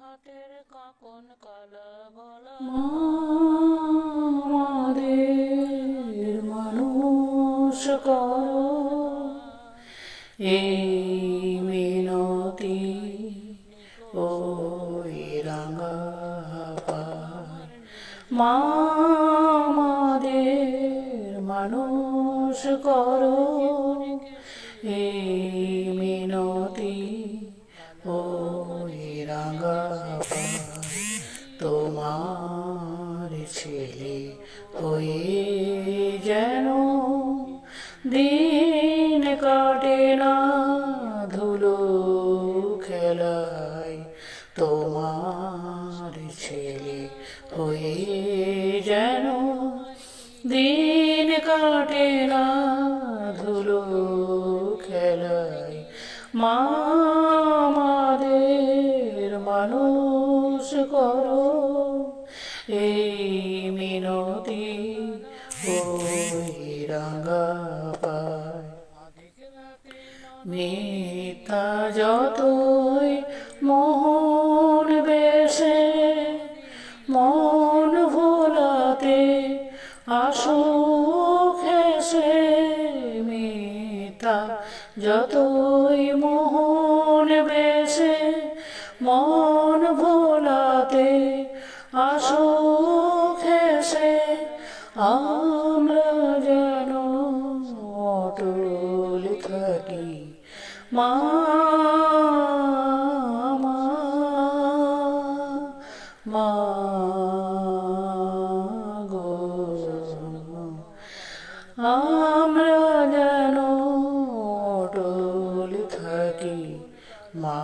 হাতের কাকন কালা গলা আমাদের মানুষ করো। এই মিনতি ওই রাঙা পায় মা আমাদের মানুষ করো। এই তোমার ছেলে হয়ে যেন দিন কাটে না ধুলো খেলায়। তোমার ছেলে হয়ে যেন দিন কাটে না ধুলো খেলায়। মা মানুষ করো। মিনতি ওই মিথ্যা যতই মোহন বেশে মন ভোলাতে আসো খেসে মিথ্যা যতই মোহন বেশে মন মা মা, মা গো। আমরা যেন থাকি মা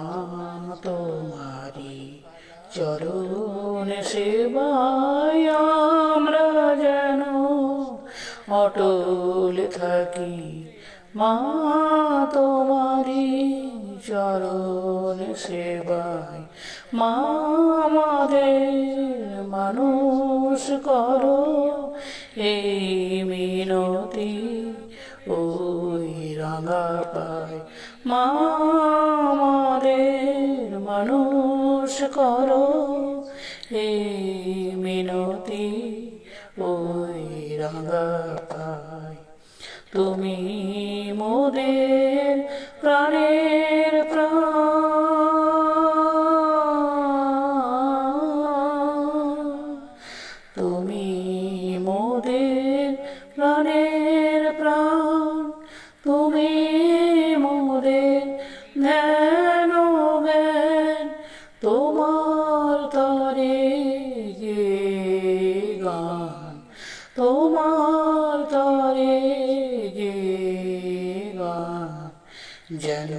তোমারি আমরা যেন অটল থাকি মা তোমারি চরণ সেবায়। মা মানুষ করো এই মিনতি ওই রাঙা পায়। মা মানুষ করো এই মিনতি ওই রাঙা পায়। তুমি মোদের প্রাণের প্রাণ। তুমি মোদের প্রাণের প্রাণ। তুমি মোদের ধ্যান জ্ঞান। যেন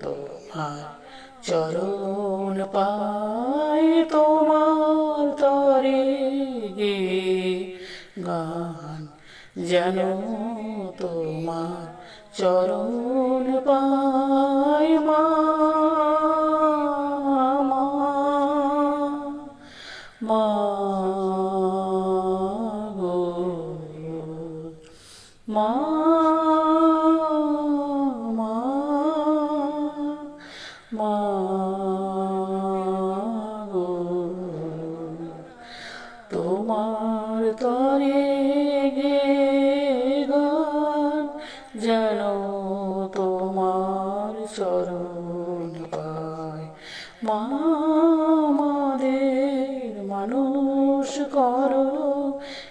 তোমার চরণ পায় তোমার তরে গান যেন তোমার চরণ পায় মা মা, তোমার তরে গে গান যেন তোমার চরণ পায়। মা আমাদের মানুষ করো,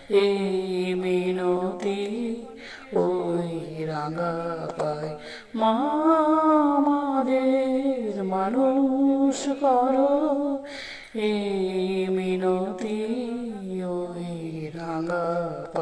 এই মিনতি ওই রাঙা পায়। মা আমাদের মানুষ করো, এই মিনতি ಸಂಗಪ